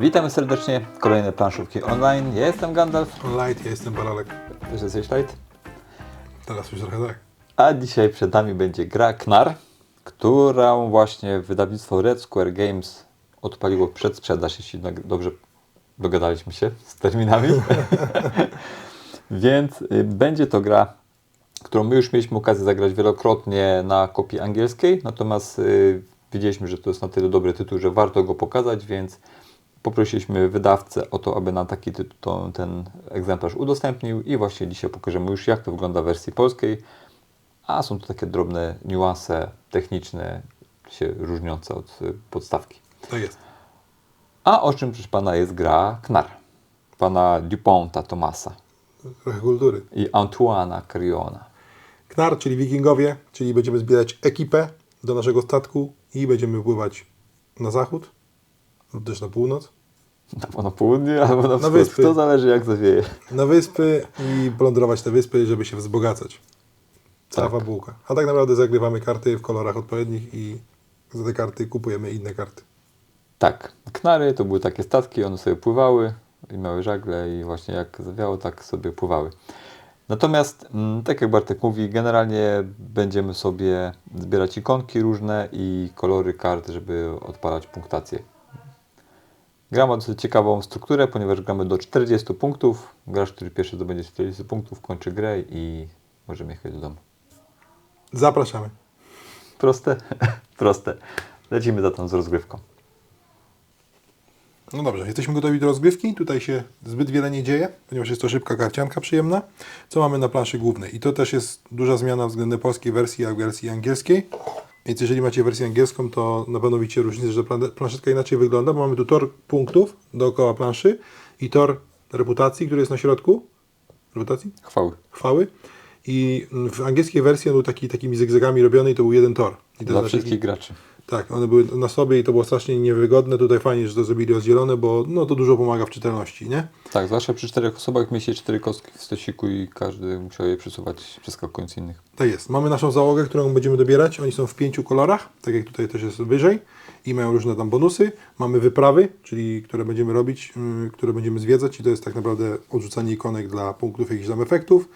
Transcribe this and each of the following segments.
Witamy serdecznie, kolejne planszówki online. Ja jestem Gandalf, Light, ja jestem Balalek. też jesteś Light. Teraz już trochę tak. A dzisiaj przed nami będzie gra Knar, którą właśnie wydawnictwo Red Square Games odpaliło przed sprzedaż, jeśli dobrze dogadaliśmy się z terminami. Więc y, będzie to gra, którą my już mieliśmy okazję zagrać wielokrotnie na kopii angielskiej, natomiast y, widzieliśmy, że to jest na tyle dobry tytuł, że warto go pokazać, więc poprosiliśmy wydawcę o to, aby nam taki tytuł, ten egzemplarz udostępnił i właśnie dzisiaj pokażemy już jak to wygląda w wersji polskiej, a są to takie drobne niuanse techniczne się różniące od y, podstawki. To jest. A o czym proszę pana jest gra Knar, pana Duponta Tomasa Trochę kultury. i Antoana Cariona. Knar, czyli wikingowie, czyli będziemy zbierać ekipę do naszego statku i będziemy pływać na zachód lub też na północ, Albo na południe, albo na wschód. wyspy. To zależy jak zawieje. na wyspy i plądrować te wyspy, żeby się wzbogacać. Cała Tak. fabułka. A tak naprawdę zagrywamy karty w kolorach odpowiednich i za te karty kupujemy inne karty. Tak, Knary to były takie statki, one sobie pływały i miały żagle i właśnie jak zawiało, tak sobie pływały. Natomiast, mm, tak jak Bartek mówi, generalnie będziemy sobie zbierać ikonki różne i kolory kart, żeby odpalać punktację. Gra ma dosyć ciekawą strukturę, ponieważ gramy do 40 punktów. Gracz, który pierwszy zdobędzie 40 punktów, kończy grę i możemy jechać do domu. Zapraszamy. Proste? Proste. Lecimy zatem z rozgrywką. No dobrze, jesteśmy gotowi do rozgrywki. Tutaj się zbyt wiele nie dzieje, ponieważ jest to szybka karcianka przyjemna. Co mamy na planszy głównej? I to też jest duża zmiana względem polskiej wersji, jak wersji angielskiej. Więc jeżeli macie wersję angielską, to na pewno widzicie różnicę, że plan- planszetka inaczej wygląda, bo mamy tu tor punktów dookoła planszy i tor reputacji, który jest na środku. Reputacji? Chwały. Chwały. I w angielskiej wersji on był taki, takimi zygzakami robiony i to był jeden tor. I to Dla znaczy- wszystkich graczy. Tak, one były na sobie i to było strasznie niewygodne. Tutaj fajnie, że to zrobili rozdzielone, bo no, to dużo pomaga w czytelności, nie? Tak, zwłaszcza przy czterech osobach mieści cztery kostki w stosiku i każdy musiał je przesuwać przeskakując innych. Tak jest. Mamy naszą załogę, którą będziemy dobierać. Oni są w pięciu kolorach, tak jak tutaj też jest wyżej i mają różne tam bonusy. Mamy wyprawy, czyli które będziemy robić, yy, które będziemy zwiedzać i to jest tak naprawdę odrzucanie ikonek dla punktów jakichś tam efektów.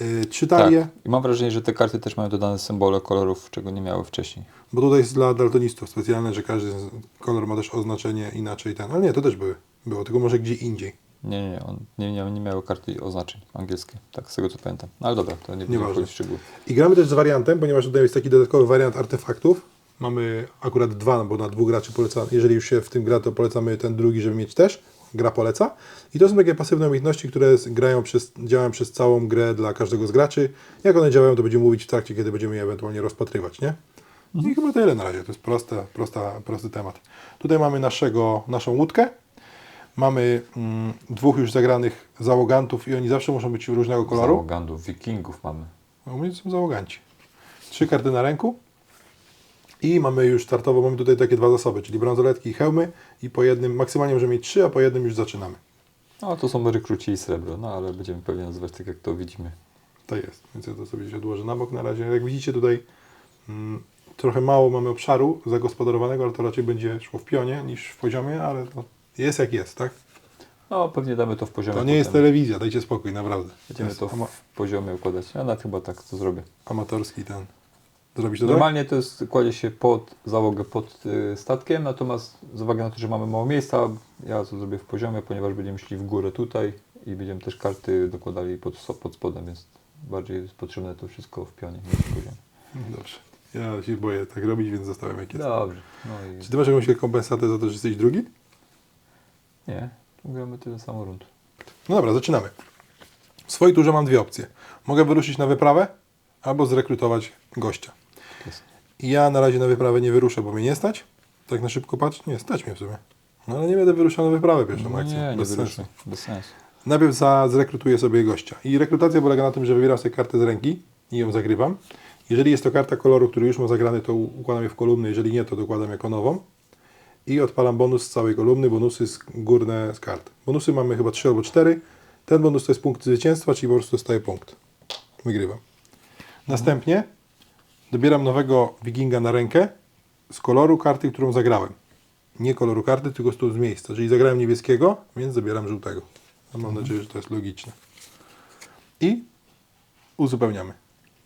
Yy, Tak. I mam wrażenie, że te karty też mają dodane symbole kolorów, czego nie miały wcześniej. bo tutaj jest dla daltonistów specjalne, że każdy kolor ma też oznaczenie inaczej ten. Ale nie, to też były. Było, tylko może gdzie indziej. Nie, nie, on nie, nie, nie miały karty oznaczeń angielskie, tak z tego co pamiętam. No ale dobra, to nie będziemy wchodzić w szczegóły. I gramy też z wariantem, ponieważ tutaj jest taki dodatkowy wariant artefaktów. Mamy akurat dwa, bo na dwóch graczy poleca, jeżeli już się w tym gra, to polecamy ten drugi, żeby mieć też. Gra poleca. I to są takie pasywne umiejętności, które grają przez, działają przez całą grę dla każdego z graczy. Jak one działają, to będziemy mówić w trakcie, kiedy będziemy je ewentualnie rozpatrywać, nie? I chyba tyle na razie. To jest proste, prosta, prosty temat. Tutaj mamy naszego, naszą łódkę. Mamy mm, dwóch już zagranych załogantów i oni zawsze muszą być różnego koloru. Załogandów, wikingów mamy. A u mnie to są załoganci. Trzy karty na ręku. I mamy już startowo, mamy tutaj takie dwa zasoby, czyli bransoletki i hełmy i po jednym, maksymalnie możemy mieć trzy, a po jednym już zaczynamy. No to są rekruci i srebro, no ale będziemy pewnie nazywać tak jak to widzimy. To jest, więc ja to sobie gdzieś odłożę na bok na razie. Jak widzicie tutaj mm, trochę mało mamy obszaru zagospodarowanego, ale to raczej będzie szło w pionie niż w poziomie, ale to jest jak jest, tak? No pewnie damy to w poziomie. To nie jest potem. telewizja, dajcie spokój, naprawdę. Będziemy jest to ama- w poziomie układać. Ja nawet chyba tak to zrobię. amatorski ten. Zrobić to tak? Normalnie to jest, kładzie się pod załogę pod y, statkiem, natomiast z uwagi na to, że mamy mało miejsca, ja to zrobię w poziomie, ponieważ będziemy szli w górę tutaj i będziemy też karty dokładali pod, pod spodem, więc bardziej jest potrzebne to wszystko w pionie niż w poziomie. Dobrze. Ja się boję tak robić, więc zostawiam jak jest. Dobrze. No i Czy ty masz jakąś kompensatę za to, że jesteś drugi? nie, gramy tyle samo rund. No dobra, zaczynamy. W swojej turze mam dwie opcje. Mogę wyruszyć na wyprawę albo zrekrutować gościa. Ja na razie na wyprawę nie wyruszę, bo mnie nie stać. Tak na szybko patrz, nie stać mnie w sumie. No ale nie będę wyruszał na wyprawę pierwszą akcją. Nie, nie bez wyruszaj. sensu. Bez sensu. Najpierw za, zrekrutuję sobie gościa. I rekrutacja polega na tym, że wybieram sobie kartę z ręki i ją zagrywam. Jeżeli jest to karta koloru, który już ma zagrany, to układam je w kolumny. Jeżeli nie, to dokładam jako nową. I odpalam bonus z całej kolumny, bonusy z, górne z kart. Bonusy mamy chyba 3 albo 4. Ten bonus to jest punkt zwycięstwa, czyli po prostu dostaję punkt. Wygrywam. Następnie dobieram nowego wikinga na rękę z koloru karty, którą zagrałem. nie koloru karty, tylko stół z miejsca. Czyli zagrałem niebieskiego, więc zabieram żółtego. No, mam nadzieję, że to jest logiczne. I uzupełniamy.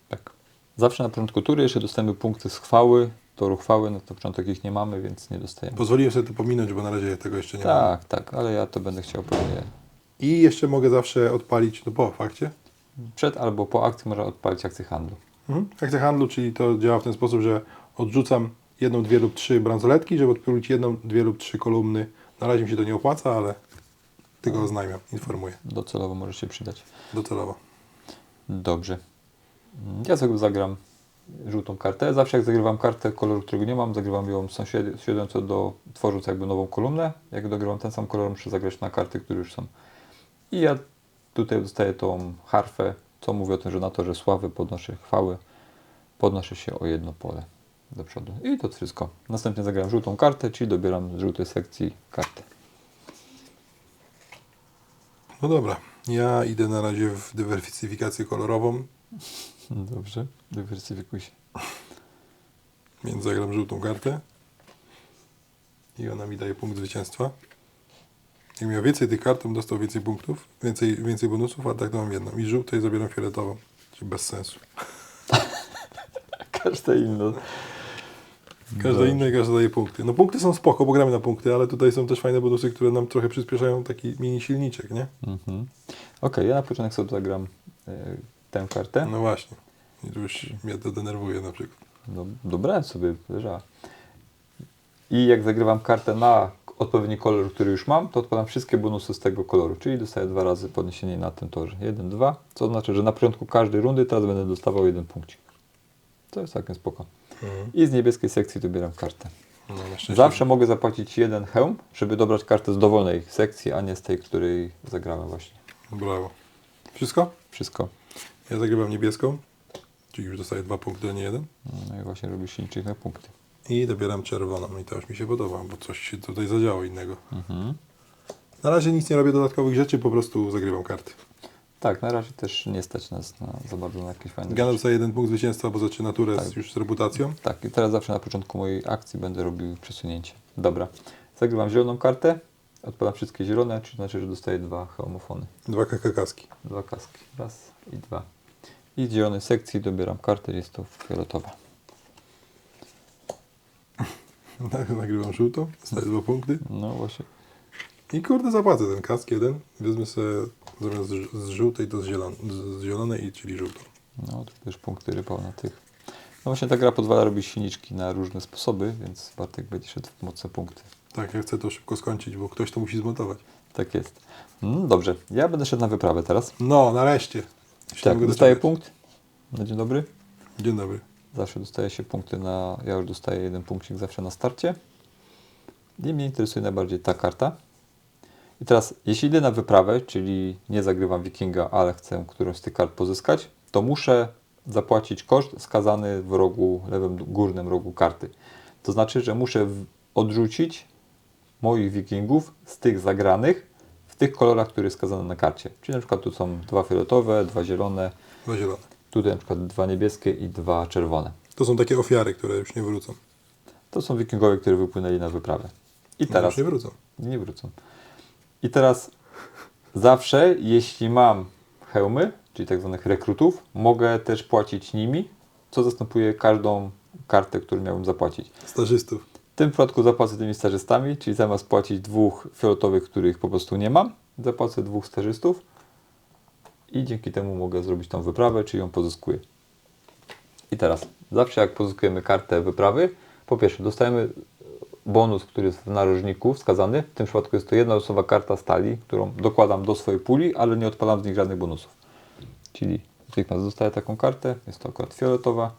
Tak. Zawsze na początku tury jeszcze dostajemy punkty z chwały. To chwały, no to początek ich nie mamy, więc nie dostajemy. Pozwoliłem sobie to pominąć, bo na razie tego jeszcze nie mam. Tak, tak, ale ja to będę chciał pewnie I jeszcze mogę zawsze odpalić, no po fakcie, przed albo po akcji można odpalić akcję handlu. Mhm. Akcja handlu, czyli to działa w ten sposób, że odrzucam jedną, dwie lub trzy bransoletki, żeby odpalić jedną, dwie lub trzy kolumny. Na razie mi się to nie opłaca, ale tylko oznajmiam, informuję Docelowo może się przydać. docelowo. Dobrze. Ja sobie zagram żółtą kartę. Zawsze jak zagrywam kartę koloru, którego nie mam, zagrywam ją sąsiadująco do, tworząc jakby nową kolumnę. Jak dogrywam ten sam kolor, muszę zagrać na karty, które już są. I ja tutaj dostaję tą harfę, co mówi o tym, że na torze sławy podnoszę chwały, podnoszę się o jedno pole do przodu. I to wszystko. Następnie zagram żółtą kartę, czyli dobieram z żółtej sekcji kartę. No dobra, ja idę na razie w dywersyfikację kolorową, Dobrze, dywersyfikuj się. więc zagram żółtą kartę i ona mi daje punkt zwycięstwa. Jak miał więcej tych kart, to dostał więcej punktów, więcej, więcej bonusów, a tak to mam jedną. I żółtej zabieram fioletową, czyli bez sensu. Każda inna. Każda Dobrze. inna i każda daje punkty. No punkty są spoko, bo gramy na punkty, ale tutaj są też fajne bonusy, które nam trochę przyspieszają taki mini silniczek, nie? Mhm. Okej, ja na początek sobie zagram y, tę kartę. No właśnie. I tu już mnie to denerwuje na przykład. No, dobrałem sobie, leżała. I jak zagrywam kartę na odpowiedni kolor, który już mam, to odpalam wszystkie bonusy z tego koloru, czyli dostaję dwa razy podniesienie na tym torze. Jeden, dwa, co oznacza, że na początku każdej rundy teraz będę dostawał jeden punkcik. To jest całkiem spoko. I z niebieskiej sekcji dobieram kartę. No. Zawsze mogę zapłacić jeden hełm, żeby dobrać kartę z dowolnej sekcji, a nie z tej, której zagrałem właśnie. Brawo. Wszystko? Wszystko. Ja zagrywam niebieską, czyli już dostaję dwa punkty, a nie jeden. No i właśnie robisz silniczych na punkty. I dobieram czerwoną. I to już mi się podoba, bo coś się tutaj zadziało innego. Mhm. Na razie nic nie robię dodatkowych rzeczy, po prostu zagrywam karty. Tak, na razie też nie stać nas na, za bardzo na jakieś fajne Gana rzeczy. jeden punkt zwycięstwa, bo zaczyna turę z, Tak. już z reputacją. Tak, i teraz zawsze na początku mojej akcji będę robił przesunięcie. Dobra. Zagrywam zieloną kartę, odpalam wszystkie zielone, czyli znaczy, że dostaję dwa hełmofony. Dwa kakakaski. Dwa kaski. Raz i dwa. I z zielonej sekcji dobieram kartę, jest to fioletowa. Nagrywam żółtą, dostaję dwa punkty. No właśnie. I kurde zapłacę ten kask jeden. Wezmę sobie zamiast z- żółtej to z, zielon, z zielonej, i czyli żółtą. No, tu też punkty rypał na tych. No właśnie ta gra pozwala robić silniczki na różne sposoby, więc Bartek będzie szedł w mocne punkty. Tak, ja chcę to szybko skończyć, bo ktoś to musi zmontować. Tak jest. Mm, dobrze, ja będę szedł na wyprawę teraz. No, nareszcie. Się Tak, dostaję punkt. Na dzień dobry. Dzień dobry. Zawsze dostaje się punkty na. Ja już dostaję jeden punkcik zawsze na starcie. I mnie interesuje najbardziej ta karta. I teraz, jeśli idę na wyprawę, czyli nie zagrywam wikinga, ale chcę którąś z tych kart pozyskać, to muszę zapłacić koszt skazany w rogu, lewym górnym rogu karty. To znaczy, że muszę odrzucić moich wikingów z tych zagranych w tych kolorach, które jest skazane na karcie. Czyli na przykład tu są dwa fioletowe, dwa zielone, Dwa zielone. Tutaj na przykład dwa niebieskie i dwa czerwone. To są takie ofiary, które już nie wrócą. To są wikingowie, które wypłynęli na wyprawę. I No, teraz już nie wrócą. nie wrócą. I teraz zawsze, jeśli mam hełmy, czyli tak zwanych rekrutów, mogę też płacić nimi, co zastępuje każdą kartę, którą miałbym zapłacić. Stażystów. W tym przypadku zapłacę tymi stażystami, czyli zamiast płacić dwóch fioletowych, których po prostu nie mam, zapłacę dwóch stażystów i dzięki temu mogę zrobić tą wyprawę, czyli ją pozyskuję. I teraz, zawsze jak pozyskujemy kartę wyprawy, po pierwsze dostajemy bonus, który jest w narożniku wskazany. W tym przypadku jest to jedna osoba karta stali, którą dokładam do swojej puli, ale nie odpalam z nich żadnych bonusów. Czyli natychmiast dostaję taką kartę, jest to akurat fioletowa,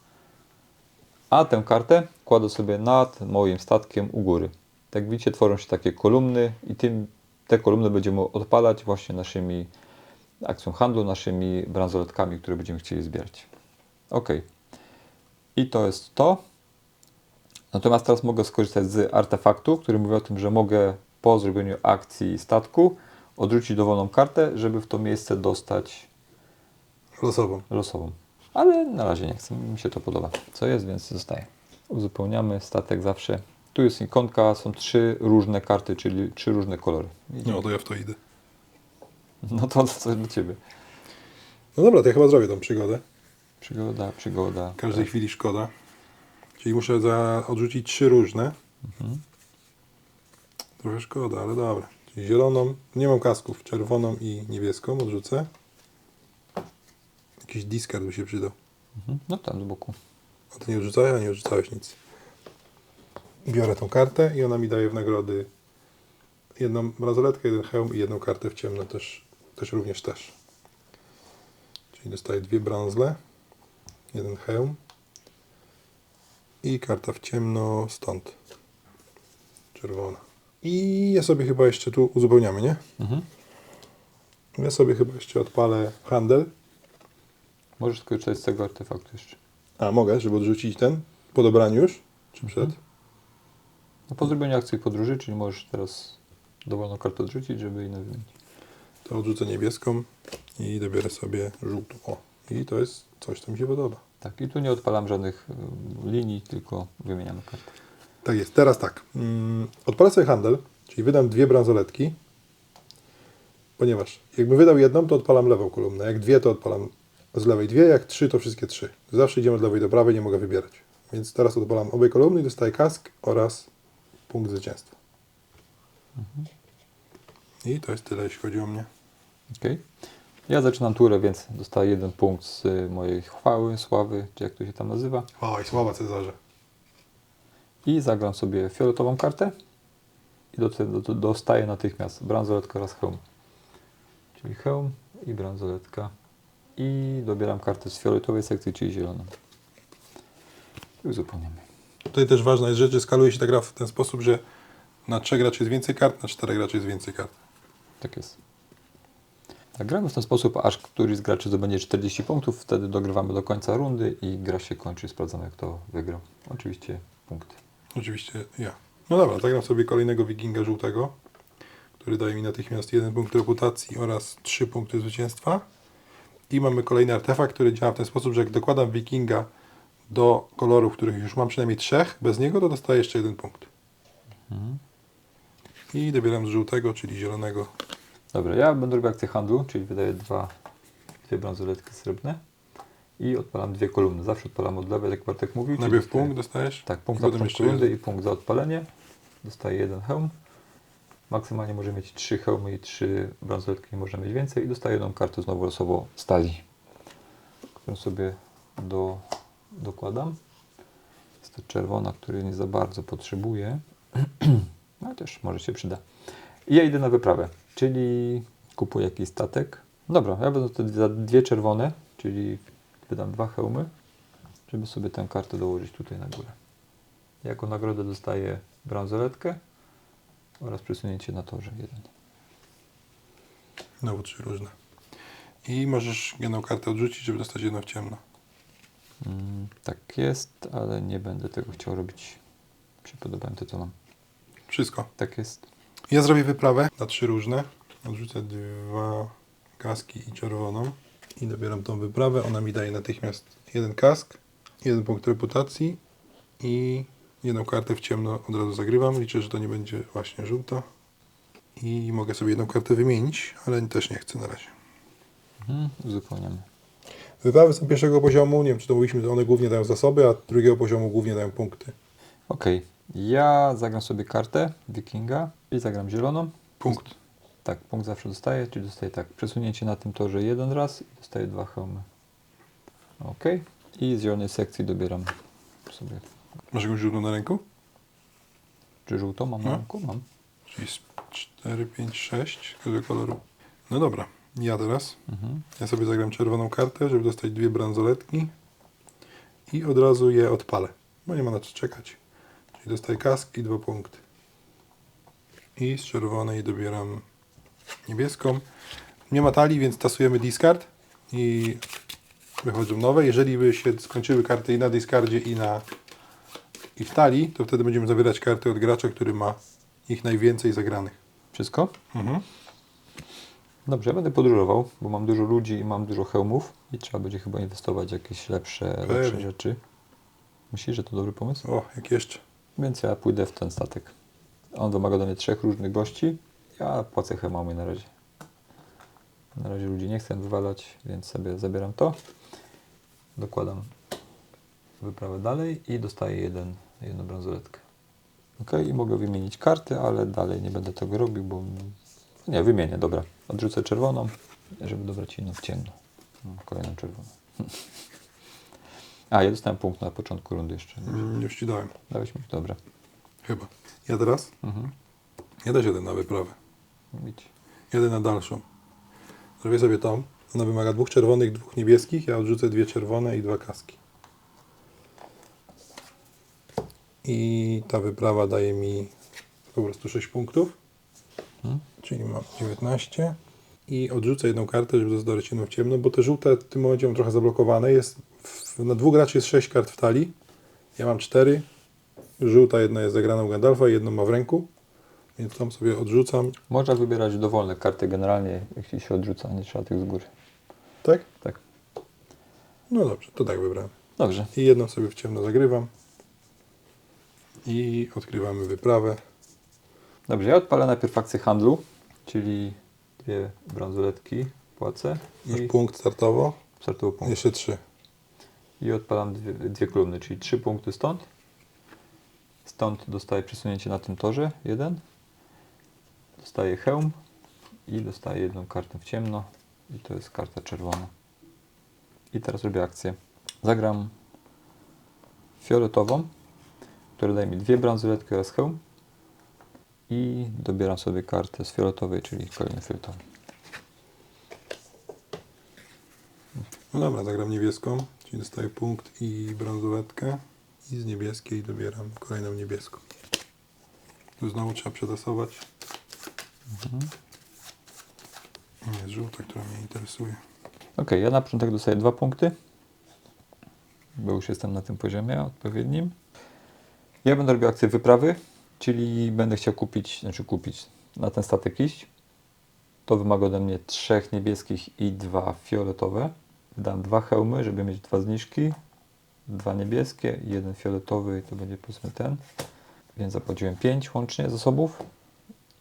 a tę kartę kładę sobie nad moim statkiem u góry. Jak widzicie, tworzą się takie kolumny i tym, te kolumny będziemy odpalać właśnie naszymi akcją handlu, naszymi bransoletkami, które będziemy chcieli zbierać. Ok. I to jest to. Natomiast teraz mogę skorzystać z artefaktu, który mówi o tym, że mogę po zrobieniu akcji statku odrzucić dowolną kartę, żeby w to miejsce dostać Losową. losową. Ale na razie nie chcę, mi się to podoba. Co jest, więc zostaje. Uzupełniamy statek zawsze Tu jest ikonka, są trzy różne karty, czyli trzy różne kolory. I- No to ja w to idę. No to coś dla Ciebie. No dobra, to ja chyba zrobię tą przygodę. Przygoda, przygoda. W każdej chwili szkoda. Czyli muszę za, odrzucić trzy różne. Trochę szkoda, ale dobra. Czyli zieloną, nie mam kasków, czerwoną i niebieską odrzucę. Jakiś discard by się przydał. Mhm. No tam z boku. A ty nie odrzucałeś, a nie odrzucałeś nic. Biorę tą kartę i ona mi daje w nagrody jedną bransoletkę, jeden hełm i jedną kartę w ciemno też, też również też. Czyli dostaję dwie branzle, jeden hełm i karta w ciemno stąd. Czerwona. I ja sobie chyba jeszcze tu uzupełniamy, nie? Mhm. Ja sobie chyba jeszcze odpalę handel. Możesz skorzystać z tego artefaktu jeszcze. A, mogę, żeby odrzucić ten po dobraniu już? Czy przed? No, po zrobieniu akcji podróży, czyli możesz teraz dowolną kartę odrzucić, żeby inne wymienić. To odrzucę niebieską i dobiorę sobie żółtą. O, i to jest coś, co mi się podoba. Tak, i tu nie odpalam żadnych y, linii, tylko wymieniamy karty. Tak jest, teraz tak. Mm, odpalę sobie handel, czyli wydam dwie bransoletki, ponieważ jakbym wydał jedną, to odpalam lewą kolumnę. Jak dwie, to odpalam z lewej dwie, jak trzy, to wszystkie trzy. Zawsze idziemy od lewej do prawej, nie mogę wybierać. Więc teraz odpalam obie kolumny i dostaję kask oraz punkt zwycięstwa. I to jest tyle, jeśli chodzi o mnie. Ok. Ja zaczynam turę, więc dostaję jeden punkt z y, mojej chwały, sławy, czy jak to się tam nazywa. Oj, sława Cezarze. I zagram sobie fioletową kartę i do, do, do, dostaję natychmiast bransoletkę oraz hełm. Czyli hełm i bransoletka. I dobieram kartę z fioletowej sekcji, czyli zieloną. I uzupełniamy. Tutaj też ważna jest rzecz, że skaluje się ta gra w ten sposób, że na trzech graczy jest więcej kart, na czterech graczy jest więcej kart. Tak jest. Tak, gramy w ten sposób, aż któryś z graczy zdobędzie 40 punktów, wtedy dogrywamy do końca rundy i gra się kończy, sprawdzamy kto wygrał. Oczywiście punkty. Oczywiście ja. No dobra, zagram sobie kolejnego wikinga żółtego, który daje mi natychmiast jeden punkt reputacji oraz trzy punkty zwycięstwa. I mamy kolejny artefakt, który działa w ten sposób, że jak dokładam wikinga do kolorów, których już mam przynajmniej trzech, bez niego to dostaję jeszcze jeden punkt. I dobieram z żółtego, czyli zielonego. Dobra, ja będę robił akcję handlu, czyli wydaję dwa, dwie bransoletki srebrne i odpalam dwie kolumny. Zawsze odpalam od lewej, jak Bartek mówił. czyli Najpierw dostaję- punkt dostajesz? Tak, punkt za jeden. i punkt za odpalenie. Dostaję jeden hełm. Maksymalnie może mieć trzy hełmy i trzy bransoletki, nie może mieć więcej. I dostaję jedną kartę znowu losowo stali, którą sobie do, dokładam. Jest to czerwona, której nie za bardzo potrzebuję, ale też może się przyda. I ja idę na wyprawę, czyli kupuję jakiś statek. Dobra, ja będę te dwie, dwie czerwone, czyli wydam dwa hełmy, żeby sobie tę kartę dołożyć tutaj na górę. Jako nagrodę dostaję bransoletkę oraz przesunięcie na torze jeden. Znowu trzy różne. I możesz jedną kartę odrzucić, żeby dostać jedną w ciemno. Mm, tak jest, ale nie będę tego chciał robić. Się podobają te, co mam. Wszystko. Tak jest. Ja zrobię wyprawę na trzy różne. Odrzucę dwa kaski i czerwoną. I dobieram tą wyprawę. Ona mi daje natychmiast jeden kask, jeden punkt reputacji i jedną kartę w ciemno od razu zagrywam. Liczę, że to nie będzie właśnie żółta. I mogę sobie jedną kartę wymienić, ale też nie chcę na razie. Mhm, uzupełniamy. Wyprawy są pierwszego poziomu. Nie wiem, czy to mówiliśmy, że one głównie dają zasoby, a drugiego poziomu głównie dają punkty. Ok, ja zagram sobie kartę wikinga i zagram zieloną. Punkt. Tak, punkt zawsze dostaję, czyli dostaję tak, przesunięcie na tym torze jeden raz i dostaję dwa hełmy. Ok, i z zielonej sekcji dobieram sobie, Masz jakąś żółtą na ręku? czy żółtą mam na No. ręku? Mam. Czyli 4, 5, 6 każdego koloru. No dobra, ja teraz. Mhm. Ja sobie zagram czerwoną kartę, żeby dostać dwie bransoletki i od razu je odpalę, bo nie ma na co czekać. Czyli dostaję kask i dwa punkty. I z czerwonej dobieram niebieską. Nie ma talii, więc tasujemy discard i wychodzą nowe. Jeżeli by się skończyły karty i na discardzie i na i w talii, to wtedy będziemy zabierać karty od gracza, który ma ich najwięcej zagranych. Wszystko? Mhm. Dobrze, ja będę podróżował, bo mam dużo ludzi i mam dużo hełmów i trzeba będzie chyba inwestować w jakieś lepsze, lepsze rzeczy. Myślisz, że to dobry pomysł? O, jak jeszcze. więc ja pójdę w ten statek. On wymaga do mnie trzech różnych gości. Ja płacę chemami na razie. Na razie ludzi nie chcę wywalać, więc sobie zabieram to. Dokładam wyprawę dalej i dostaję jeden, jedną bransoletkę. Ok, i mogę wymienić karty, ale dalej nie będę tego robił, bo nie, wymienię, dobra. Odrzucę czerwoną, żeby dobrać inną w ciemno. No, Kolejną czerwoną. A, ja dostałem punkt na początku rundy jeszcze. Mm, Już ci dałem. Dałeś mi? Dobra. Chyba. Ja teraz? Mhm. Ja też jeden na wyprawę. Idź. Jeden na dalszą. Zrobię sobie tą. Ona wymaga dwóch czerwonych, dwóch niebieskich. Ja odrzucę dwie czerwone i dwa kaski. I ta wyprawa daje mi po prostu 6 punktów. Mhm. Czyli mam 19. I odrzucę jedną kartę, żeby zdobyć jedną w ciemno, bo te żółte w tym momencie mam trochę zablokowane. Jest w, na dwóch graczy jest 6 kart w talii. Ja mam 4. Żółta jedna jest zagrana u Gandalfa i jedną ma w ręku. Więc tam sobie odrzucam. Można wybierać dowolne karty generalnie, jeśli się odrzuca, nie trzeba tych z góry. Tak? Tak. No dobrze, to tak wybrałem. Dobrze. I jedną sobie w ciemno zagrywam. I odkrywamy wyprawę. Dobrze, ja odpalę najpierw akcję handlu, czyli dwie bransoletki płacę Masz i punkt startowo. startowy punkt. Jeszcze trzy. I odpalam dwie, dwie kolumny, czyli trzy punkty stąd. Stąd dostaję przesunięcie na tym torze, jeden. Dostaję hełm i dostaję jedną kartę w ciemno. I to jest karta czerwona. I teraz robię akcję. Zagram fioletową, która daje mi dwie bransoletki oraz hełm. I dobieram sobie kartę z fioletowej, czyli kolejny fioletowy. No dobra, zagram niebieską, czyli dostaję punkt i brązoletkę. I z niebieskiej dobieram kolejną niebieską. Tu znowu trzeba przetasować. Jest żółta, która mnie interesuje. Ok, ja na początek dostaję dwa punkty, bo już jestem na tym poziomie odpowiednim. Ja będę robił akcję wyprawy, czyli będę chciał kupić, znaczy kupić na ten statek iść. To wymaga ode mnie trzech niebieskich i dwa fioletowe. Dam dwa hełmy, żeby mieć dwa zniżki. Dwa niebieskie i jeden fioletowy i to będzie powiedzmy ten. Więc zapłaciłem pięć łącznie zasobów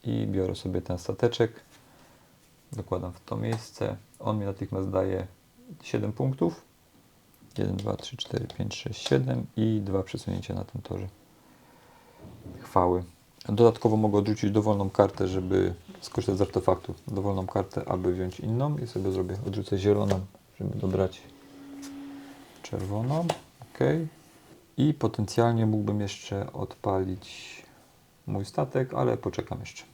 i biorę sobie ten stateczek. Dokładam w to miejsce. On mi natychmiast daje 7 punktów. 1, 2, 3, 4, 5, 6, 7 i dwa przesunięcia na tym torze. Chwały. Dodatkowo mogę odrzucić dowolną kartę, żeby skorzystać z artefaktu. Dowolną kartę, aby wziąć inną i sobie zrobię, odrzucę zieloną, żeby dobrać czerwoną. Ok. I potencjalnie mógłbym jeszcze odpalić mój statek, ale poczekam jeszcze.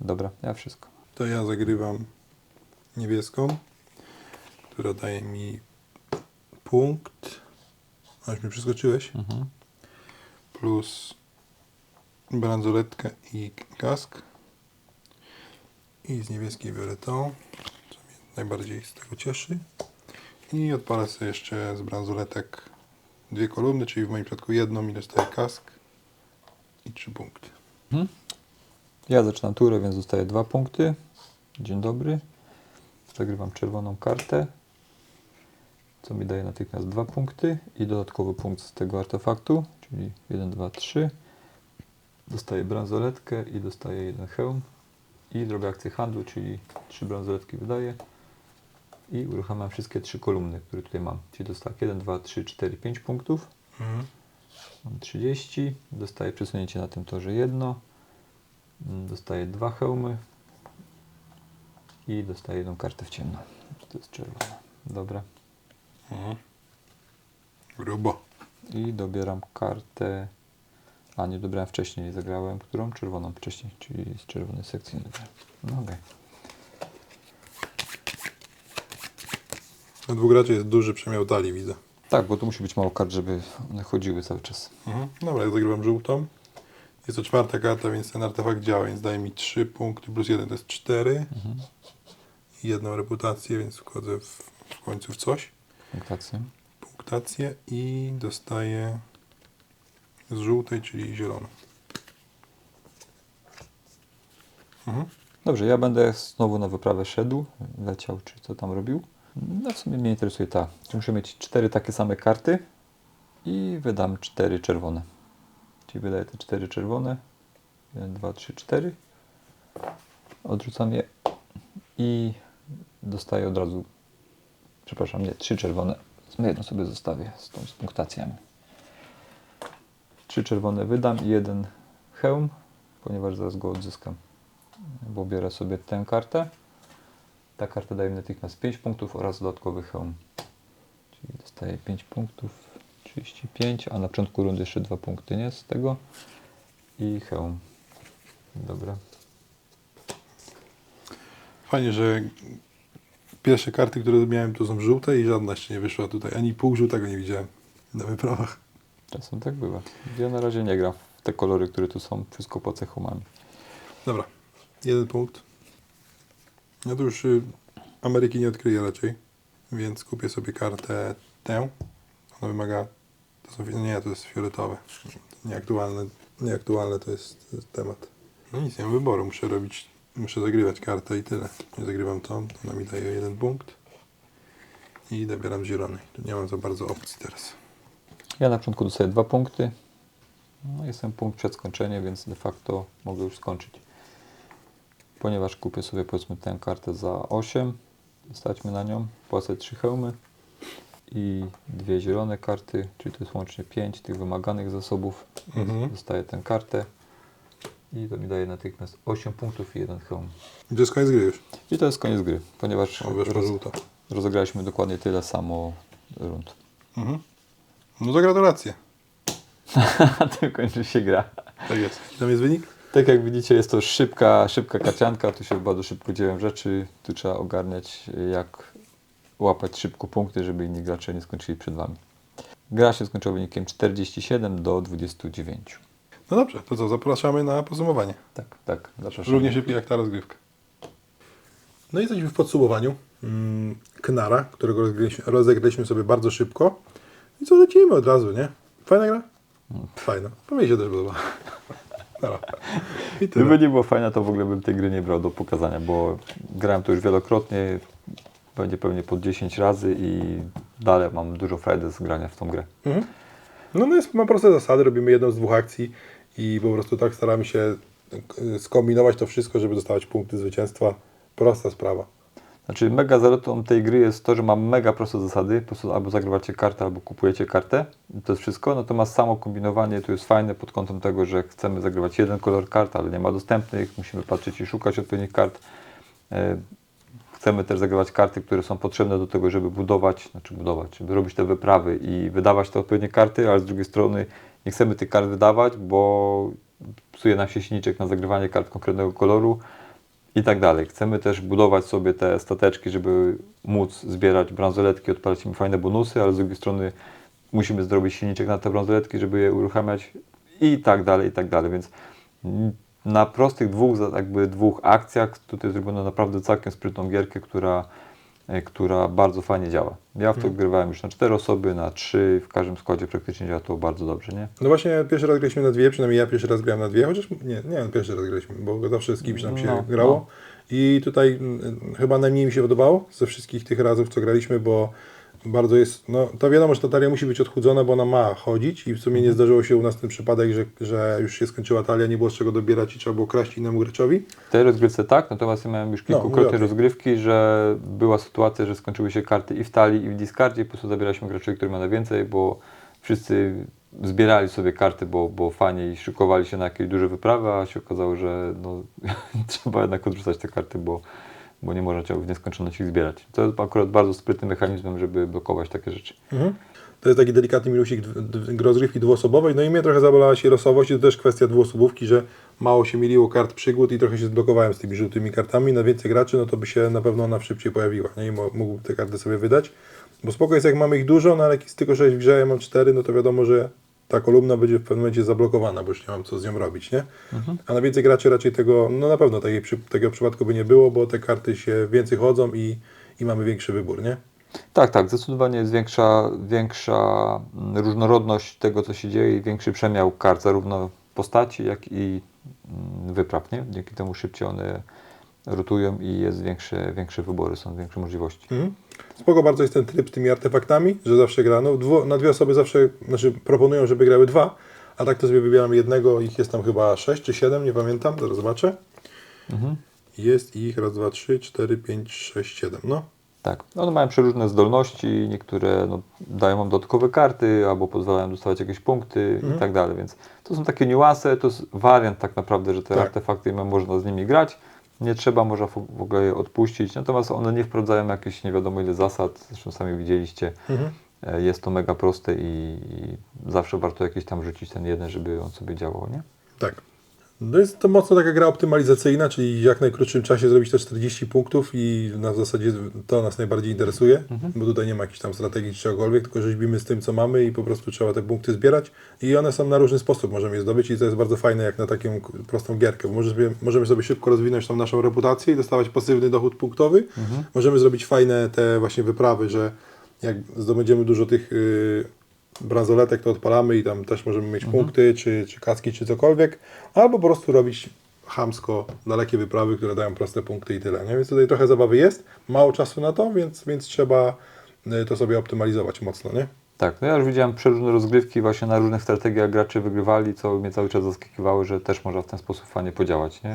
Dobra, ja wszystko. To ja zagrywam niebieską, która daje mi punkt. Aż mi przeskoczyłeś. Mhm. plus bransoletkę i kask. I z niebieskiej biorę tą, co mnie najbardziej z tego cieszy. I odpalę sobie jeszcze z bransoletek dwie kolumny, czyli w moim przypadku jedną i dostaję kask i trzy punkty. Mhm. Ja zaczynam turę, więc dostaję dwa punkty. Dzień dobry. Zagrywam czerwoną kartę, co mi daje natychmiast dwa punkty i dodatkowy punkt z tego artefaktu, czyli 1, 2, 3. Dostaję bransoletkę i dostaję jeden hełm. I zrobię akcję handlu, czyli trzy bransoletki wydaję. I uruchamiam wszystkie trzy kolumny, które tutaj mam. Czyli dostaję 1, 2, 3, 4, 5 punktów. Mhm. Mam 30, dostaję przesunięcie na tym torze jedno, Mm, dostaję dwa hełmy i dostaję jedną kartę w ciemno. To jest czerwona. Dobra. Mhm. Grubo. I dobieram kartę. A nie dobrałem wcześniej, zagrałem którą? Czerwoną wcześniej, czyli z czerwonej sekcji. No okej. Na dwóch graczy jest duży przemiał talii, widzę. Tak, bo tu musi być mało kart, żeby one chodziły cały czas. Mhm. Dobra, ja zagrywam żółtą. Jest to czwarta karta, więc ten artefakt działa, więc daje mi 3 punkty plus 1 to jest 4. Mhm. I jedną reputację, więc wchodzę w, w końcu w coś. Punktację. punktację i dostaję z żółtej, czyli zieloną. Mhm. Dobrze, ja będę znowu na wyprawę szedł, leciał, czy co tam robił. No w sumie mnie interesuje ta. Muszę mieć cztery takie same karty i wydam cztery czerwone. Czyli wydaję te cztery czerwone. 1, 2, 3, 4. Odrzucam je i dostaję od razu, przepraszam, nie, trzy czerwone. Jedno sobie zostawię z tą z punktacjami. Trzy czerwone wydam i jeden hełm, ponieważ zaraz go odzyskam. Bo biorę sobie tę kartę. Ta karta daje mi natychmiast 5 punktów oraz dodatkowy hełm. Czyli dostaję 5 punktów, 35, a na początku rundy jeszcze 2 punkty, nie? Z tego. I hełm. Dobra. Fajnie, że pierwsze karty, które miałem, to są żółte i żadna jeszcze nie wyszła tutaj. Ani pół żółtego nie widziałem na wyprawach. Czasem tak bywa. Ja na razie nie gram w te kolory, które tu są. Wszystko po cechumami. Dobra, jeden punkt. Ja tu już y, Ameryki nie odkryję raczej, więc kupię sobie kartę tę. Ona wymaga... To są, fi- nie, to jest fioletowe. Nieaktualne, nieaktualne to jest, to temat. No nic, nie mam wyboru. Muszę robić, muszę zagrywać kartę i tyle. Nie zagrywam tą, ona mi daje jeden punkt. I dobieram zielony. Tu nie mam za bardzo opcji teraz. Ja na początku dostaję 2 punkty. No, jestem punkt przed skończeniem, więc de facto mogę już skończyć. Ponieważ kupię sobie powiedzmy tę kartę za 8, staćmy na nią, płacę 3 hełmy i dwie zielone karty, czyli to jest łącznie 5 tych wymaganych zasobów. Mhm. Dostaję tę kartę i to mi daje natychmiast 8 punktów i jeden hełm. I to jest koniec gry już. I to jest koniec gry, ponieważ O, roz, żółta. rozegraliśmy dokładnie tyle samo rund. Mhm. No to gratulacje. A tym kończy się gra. Tak jest. Tam jest wynik? Tak jak widzicie, jest to szybka, szybka karcianka. Tu się bardzo szybko dzieją rzeczy. Tu trzeba ogarniać, jak łapać szybko punkty, żeby inni gracze nie skończyli przed wami. Gra się skończyła wynikiem 47 do 29. No dobrze, to co, zapraszamy na podsumowanie. Tak, tak. Zapraszam. Równie szybko jak ta rozgrywka. No i jesteśmy w podsumowaniu mm, Knara, którego rozegraliśmy, rozegraliśmy sobie bardzo szybko. I co, lecimy od razu, nie? Fajna gra? Fajna. To mi się też podoba. I tyle. Gdyby nie było fajne, to w ogóle bym tej gry nie brał do pokazania, bo grałem to już wielokrotnie. Będzie pewnie po 10 razy i dalej mam dużo frajdy z grania w tą grę. Mhm. No, no jest, ma proste zasady, robimy jedną z dwóch akcji i po prostu tak staramy się y, skombinować to wszystko, żeby dostawać punkty zwycięstwa. Prosta sprawa. Znaczy mega zaletą tej gry jest to, że ma mega proste zasady. Po prostu albo zagrywacie kartę, albo kupujecie kartę. To jest wszystko. Natomiast samo kombinowanie tu jest fajne pod kątem tego, że chcemy zagrywać jeden kolor kart, ale nie ma dostępnych. Musimy patrzeć i szukać odpowiednich kart. E, Chcemy też zagrywać karty, które są potrzebne do tego, żeby budować, znaczy budować, żeby robić te wyprawy i wydawać te odpowiednie karty, ale z drugiej strony nie chcemy tych kart wydawać, bo psuje nam się silniczek na zagrywanie kart konkretnego koloru i tak dalej. Chcemy też budować sobie te stateczki, żeby móc zbierać bransoletki, odpalać im fajne bonusy, ale z drugiej strony musimy zrobić silniczek na te bransoletki, żeby je uruchamiać i tak dalej, i tak dalej. Więc na prostych dwóch, jakby dwóch akcjach tutaj zrobiono naprawdę całkiem sprytną gierkę, która, która bardzo fajnie działa. Ja w to grywałem już na cztery osoby, na trzy, w każdym składzie praktycznie działa to bardzo dobrze, nie? No właśnie pierwszy raz graliśmy na dwie, przynajmniej ja pierwszy raz grałem na dwie, chociaż nie, nie, pierwszy raz graliśmy, bo zawsze z kimś nam się No, grało. no. I tutaj mm, chyba najmniej mi się podobało ze wszystkich tych razów, co graliśmy, bo bardzo jest, no to wiadomo, że ta talia musi być odchudzona, bo ona ma chodzić i w sumie Mhm. nie zdarzyło się u nas ten przypadek, że, że już się skończyła talia, nie było z czego dobierać i trzeba było kraść innemu graczowi. W tej rozgrywce tak, natomiast ja miałem już No, kilkukrotnie mówię o tym. rozgrywki, że była sytuacja, że skończyły się karty i w talii, i w discardzie, i po prostu zabieraliśmy graczowi, który ma najwięcej, bo wszyscy zbierali sobie karty, bo, bo fajnie i szykowali się na jakieś duże wyprawy, a się okazało, że no, trzeba jednak odrzucać te karty, bo, bo nie można ciągle w nieskończoność ich zbierać. To jest akurat bardzo sprytnym mechanizmem, żeby blokować takie rzeczy. Mhm. To jest taki delikatny minusik rozgrywki dwuosobowej. No i mnie trochę zabolała się losowość i to też kwestia dwuosobówki, że mało się miliło kart przygód i trochę się zblokowałem z tymi żółtymi kartami. Na więcej graczy, no to by się na pewno ona szybciej pojawiła nie? i mo- mógł te karty sobie wydać. Bo spoko jest jak mamy ich dużo, no ale jak jest tylko 6 w grze, ja mam 4, no to wiadomo, że ta kolumna będzie w pewnym momencie zablokowana, bo już nie mam co z nią robić, nie? A na więcej graczy raczej tego, no na pewno takiej, takiego przypadku by nie było, bo te karty się więcej chodzą i, i mamy większy wybór, nie? Tak, tak, zdecydowanie jest większa, większa mm, różnorodność tego, co się dzieje i większy przemiał kart, zarówno postaci, jak i mm, wypraw, nie? Dzięki temu szybciej one rotują i jest większe, większe wybory, są większe możliwości. Mhm. Spoko bardzo jest ten tryb z tymi artefaktami, że zawsze grano. Dwu, na dwie osoby zawsze, znaczy proponują, żeby grały dwa, A tak to sobie wybieram jednego, ich jest tam chyba 6 czy 7, nie pamiętam, zaraz zobaczę. Jest ich raz, dwa, trzy, cztery, pięć, sześć, siedem. No, Tak, one mają przeróżne zdolności, niektóre no, dają wam dodatkowe karty, albo pozwalają dostawać jakieś punkty i tak dalej, więc to są takie niuanse, to jest wariant tak naprawdę, że te Tak. artefakty można z nimi grać, nie trzeba, można w ogóle je odpuścić, natomiast one nie wprowadzają jakichś nie wiadomo ile zasad, zresztą sami widzieliście, E, jest to mega proste i, i zawsze warto jakiś tam rzucić ten jeden, żeby on sobie działał, nie? tak. No jest to mocno taka gra optymalizacyjna, czyli w jak najkrótszym czasie zrobić te 40 punktów i na zasadzie to nas najbardziej interesuje, bo tutaj nie ma jakiejś tam strategii czy czegokolwiek, tylko rzeźbimy z tym, co mamy i po prostu trzeba te punkty zbierać i one są na różny sposób, możemy je zdobyć i to jest bardzo fajne jak na taką prostą gierkę, możemy sobie, możemy sobie szybko rozwinąć tą naszą reputację i dostawać pasywny dochód punktowy. Możemy zrobić fajne te właśnie wyprawy, że jak zdobędziemy dużo tych yy, bransoletek, to odpalamy i tam też możemy mieć punkty, czy, czy kaski, czy cokolwiek, albo po prostu robić chamsko dalekie wyprawy, które dają proste punkty i tyle. Nie? Więc tutaj trochę zabawy jest, mało czasu na to, więc, więc trzeba y, to sobie optymalizować mocno, nie? Tak, no ja już widziałem przeróżne rozgrywki właśnie na różnych strategiach gracze wygrywali, co mnie cały czas zaskakiwało, że też można w ten sposób fajnie podziałać, nie?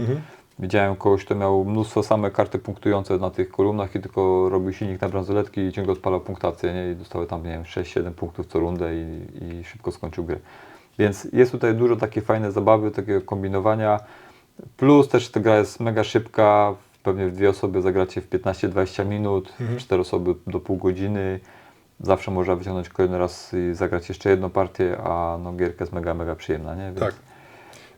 Widziałem kogoś, kto miał mnóstwo same karty punktujące na tych kolumnach i tylko robił silnik na bransoletki i ciągle odpalał punktację, nie? I dostały tam, nie wiem, 6-7 punktów co rundę i, i szybko skończył grę. Więc jest tutaj dużo takiej fajnej zabawy, takiego kombinowania. Plus też ta gra jest mega szybka, pewnie w dwie osoby zagracie w 15-20 minut, cztery osoby do pół godziny. Zawsze można wyciągnąć kolejny raz i zagrać jeszcze jedną partię, a no gierka jest mega, mega przyjemna, nie? Więc Tak.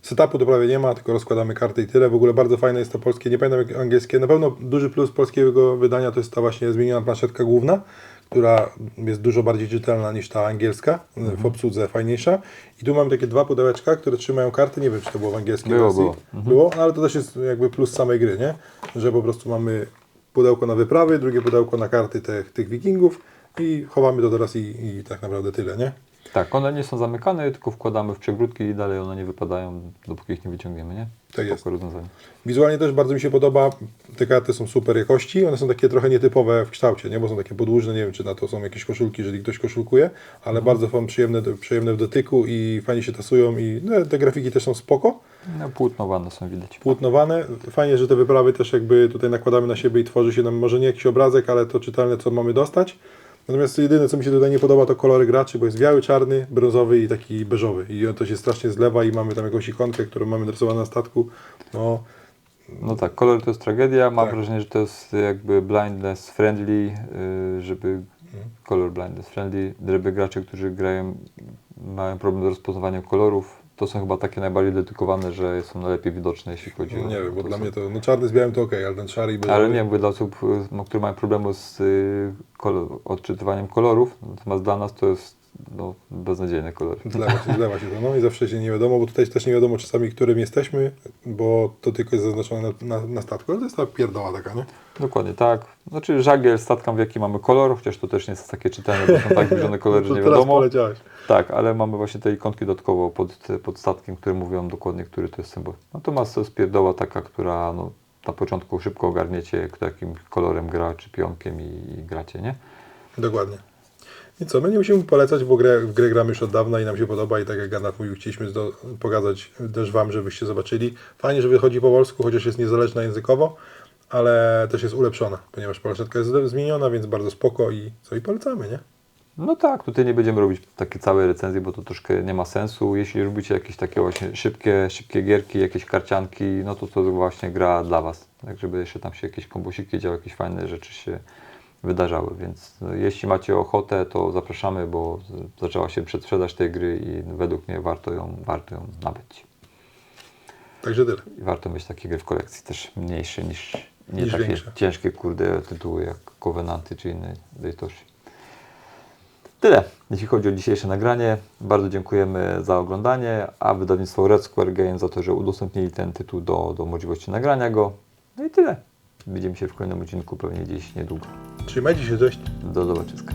Setupu to prawie nie ma, tylko rozkładamy karty i tyle. W ogóle bardzo fajne jest to polskie, nie pamiętam jak angielskie. Na pewno duży plus polskiego wydania to jest ta właśnie zmieniona planszetka główna, która jest dużo bardziej czytelna niż ta angielska, w obsłudze fajniejsza. I tu mamy takie dwa pudełeczka, które trzymają karty. Nie wiem, czy to było w angielskiej Było, wersji. było. Było, no ale to też jest jakby plus samej gry, nie? Że po prostu mamy pudełko na wyprawy, drugie pudełko na karty tych, tych wikingów i chowamy to teraz i, i tak naprawdę tyle, nie? Tak, one nie są zamykane, tylko wkładamy w przegródki i dalej one nie wypadają, dopóki ich nie wyciągniemy, nie? Tak jest. Rozwiązanie. Wizualnie też bardzo mi się podoba. Te karty są super jakości. One są takie trochę nietypowe w kształcie, nie? bo są takie podłużne. Nie wiem, czy na to są jakieś koszulki, jeżeli ktoś koszulkuje, ale bardzo są przyjemne, przyjemne w dotyku i fajnie się tasują. I no, te grafiki też są spoko. No, płótnowane są widać. Płótnowane. Fajnie, że te wyprawy też jakby tutaj nakładamy na siebie i tworzy się nam może nie jakiś obrazek, ale to czytelne, co mamy dostać. Natomiast jedyne, co mi się tutaj nie podoba, to kolory graczy, bo jest biały, czarny, brązowy i taki beżowy. I on to się strasznie zlewa i mamy tam jakąś ikonkę, którą mamy narysowaną na statku. No, No tak, kolor to jest tragedia. Mam Tak. wrażenie, że to jest jakby blindness friendly, yy, żeby Mhm. kolor blindness friendly, żeby gracze, którzy grają, mają problem z rozpoznawaniem kolorów, to są chyba takie najbardziej dedykowane, że są najlepiej widoczne, jeśli chodzi No o nie wiem, bo to dla są- mnie to, no czarny z białym to ok, ale ten szary i. Ale nie mówię dla osób, no, które mają problemy z y, kolor, odczytywaniem kolorów, natomiast dla nas to jest no, beznadziejne kolory. Zlewa się, zlewa się to, no i zawsze się nie wiadomo, bo tutaj też nie wiadomo czasami, którym jesteśmy, bo to tylko jest zaznaczone na, na, na statku, ale to jest ta pierdoła taka, nie? Dokładnie tak. Znaczy żagiel statkam w jaki mamy kolor, chociaż to też nie jest takie czytelne, bo są tak zbliżone kolory, że nie wiadomo. poleciałeś. Tak, ale mamy właśnie te ikonki dodatkowo pod, pod statkiem, które mówią dokładnie, który to jest symbol. Natomiast to jest pierdoła taka, która no, na początku szybko ogarniecie, kto jakim kolorem gra, czy pionkiem i, i gracie, nie? Dokładnie. I co, my nie musimy polecać, bo grę, w grę gramy już od dawna i nam się podoba i tak jak Ganat mówił, chcieliśmy zdo, pokazać też Wam, żebyście zobaczyli. Fajnie, że wychodzi po polsku, chociaż jest niezależna językowo, ale też jest ulepszona, ponieważ planszetka jest zmieniona, więc bardzo spoko i co, i polecamy, nie? No tak, tutaj nie będziemy robić takiej całej recenzji, bo to troszkę nie ma sensu. Jeśli lubicie jakieś takie właśnie szybkie, szybkie gierki, jakieś karcianki, no to to właśnie gra dla Was. Tak, żeby jeszcze tam się jakieś kombosiki działy, jakieś fajne rzeczy się wydarzały. Więc no, jeśli macie ochotę, to zapraszamy, bo zaczęła się przedsprzedaż tej gry i według mnie warto ją, warto ją nabyć. Także tyle. I warto mieć takie gry w kolekcji też mniejsze niż nie Niż takie większe. ciężkie kurde tytuły jak Covenanty czy inne Daytoshi. Tyle, jeśli chodzi o dzisiejsze nagranie. Bardzo dziękujemy za oglądanie, a wydawnictwo Red Square Games za to, że udostępnili ten tytuł do, do możliwości nagrania go. No i tyle. Widzimy się w kolejnym odcinku pewnie gdzieś niedługo. Trzymajcie się, cześć. Do zobaczyska.